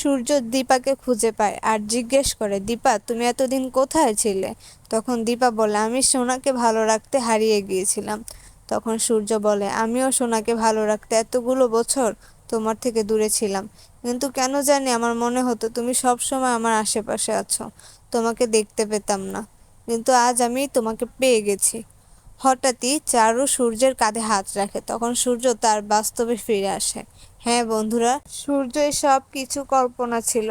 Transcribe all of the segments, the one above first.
সূর্য দীপাকে খুঁজে পায় আর জিজ্ঞেস করে, দীপা, তুমি এতদিন কোথায় ছিলে? তখন দীপা বলে, আমি সোনাকে ভালো রাখতে হারিয়ে গিয়েছিলাম। তখন সূর্য বলে, আমিও সোনাকে ভালো রাখতে এতগুলো বছর তোমার থেকে দূরে ছিলাম। কিন্তু কেন জানি আমার মনে হতো তুমি সব সময় আমার আশেপাশে আছো। তোমাকে দেখতে পেতাম না। কিন্তু আজ আমি তোমাকে পেয়ে গেছি। হঠাৎই চারু সূর্যের কাঁধে হাত রাখে। তখন সূর্য তার বাস্তবে ফিরে আসে। হ্যাঁ বন্ধুরা সূর্য সব কিছু কল্পনা ছিল।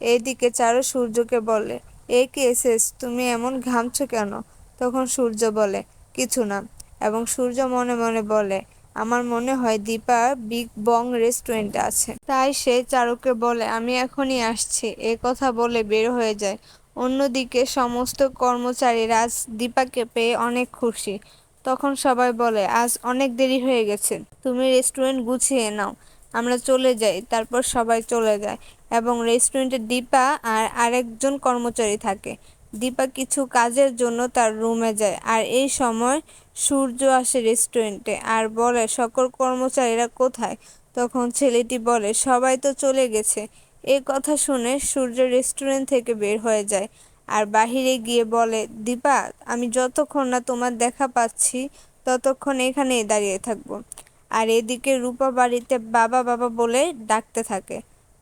এইদিকে চারু সূর্যকে বলে, এ কি এসেস তুমি এমন ঘামছো কেন? তখন সূর্য বলে, কিছু না। এবং সূর্য মনে মনে বলে, আমার মনে হয় দীপা বিগ বং রেস্টুরেন্টে আছে। তাই সে চারুকে বলে, আমি এখনই আসছি। এ কথা বলে বের হয়ে যায়। অন্যদিকে সমস্ত কর্মচারীরা আজ দীপাকে পেয়ে অনেক খুশি। তখন সবাই বলে, আজ অনেক দেরি হয়ে গেছে। তুমি রেস্টুরেন্ট গুছিয়ে নাও। আমরা চলে যাই, তারপর সবাই চলে যায়। এবং রেস্টুরেন্টে দীপা আর আরেকজন কর্মচারী থাকে। দীপা কিছু কাজের জন্য তার রুমে যায়। আর এই সময় সূর্য আসে রেস্টুরেন্টে আর বলে, সকল কর্মচারীরা কোথায়? তখন ছেলেটি বলে, সবাই তো চলে গেছে। এই কথা শুনে সূর্য রেস্টুরেন্ট থেকে বের হয়ে যায়। আর বাহিরে গিয়ে বলে, দীপা, আমি যতক্ষণ না তোমার দেখা পাচ্ছি, ততক্ষণ এখানেই দাঁড়িয়ে থাকব। আর এদিকে রূপা বাড়িতে বাবা বাবা বলে ডাকতে থাকে।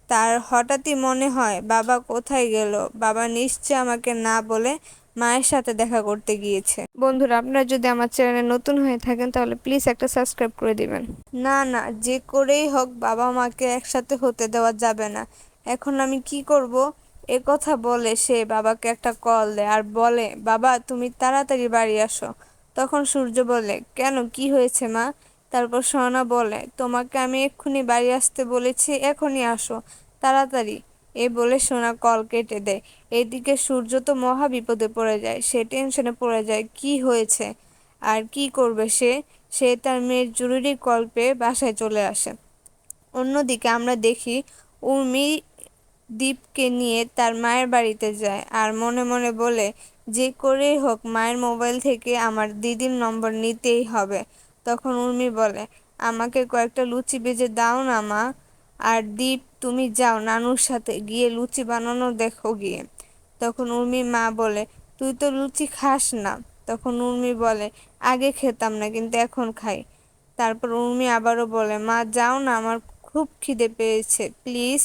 তার হঠাৎই মনে হয় বাবা কোথায় গেল? বাবা নিশ্চয় আমাকে না বলে মায়ের সাথে দেখা করতে গিয়েছে। বন্ধুরা আপনারা যদি আমার চ্যানেলে নতুন হয়ে থাকেন তাহলে প্লিজ একটা সাবস্ক্রাইব করে দিবেন। না না যে করেই হোক বাবা মাকে একসাথে হতে দেওয়া যাবে না। এখন আমি কি করব? এ কথা বলে সে বাবাকে একটা কল দেয় আর বলে বাবা তুমি তাড়াতাড়ি বাড়ি আসো। তখন সূর্য বলে কেন? কি হয়েছে মা? তারপর সোনা বলে, তোমাকে আমি এক্ষুনি বাড়ি আসতে বলেছি, এখনই আসো, তাড়াতাড়ি। এ বলে সোনা কল কেটে দেয়। এদিকে সূর্য তো মহা বিপদে পড়ে যায়, সে টেনশনে পড়ে যায়, কি হয়েছে? আর কি করবে সে? সে তার মেয়ের জরুরি কল পেয়ে বাসায় চলে আসে। অন্যদিকে আমরা দেখি, উর্মি দীপকে নিয়ে তার মায়ের বাড়িতে যায় আর মনে মনে বলে, যে করেই হোক, মায়ের মোবাইল থেকে আমার দিদির নম্বর নিতেই হবে। তখন উর্মি বলে, আমাকে কয়েকটা লুচি ভেজে দাও না, মা। আর দীপ, তুমি যাও, নানুর সাথে গিয়ে লুচি বানানো দেখো গিয়ে। তখন উর্মির মা বলে, তুই তো লুচি খাস না। তখন উর্মি বলে, আগে খেতাম না, কিন্তু এখন খাই। তারপর উর্মি আবারও বলে, মা, যাও না, আমার খুব খিদে পেয়েছে, প্লিজ।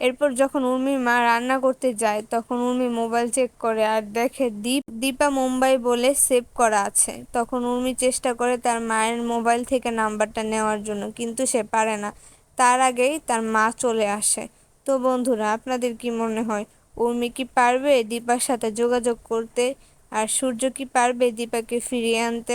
এরপর যখন উর্মির মা রান্না করতে যায়, তখন উর্মি মোবাইল চেক করে আর দেখে দীপ, দীপা মুম্বাই বলে সেভ করা আছে। তখন উর্মি চেষ্টা করে তার মায়ের মোবাইল থেকে নাম্বারটা নেওয়ার জন্য, কিন্তু সে পারে না। তার আগেই তার মা চলে আসে। তো বন্ধুরা, আপনাদের কি মনে হয়, উর্মি কি পারবে দীপার সাথে যোগাযোগ করতে? আর সূর্য কি পারবে দীপাকে ফিরিয়ে আনতে?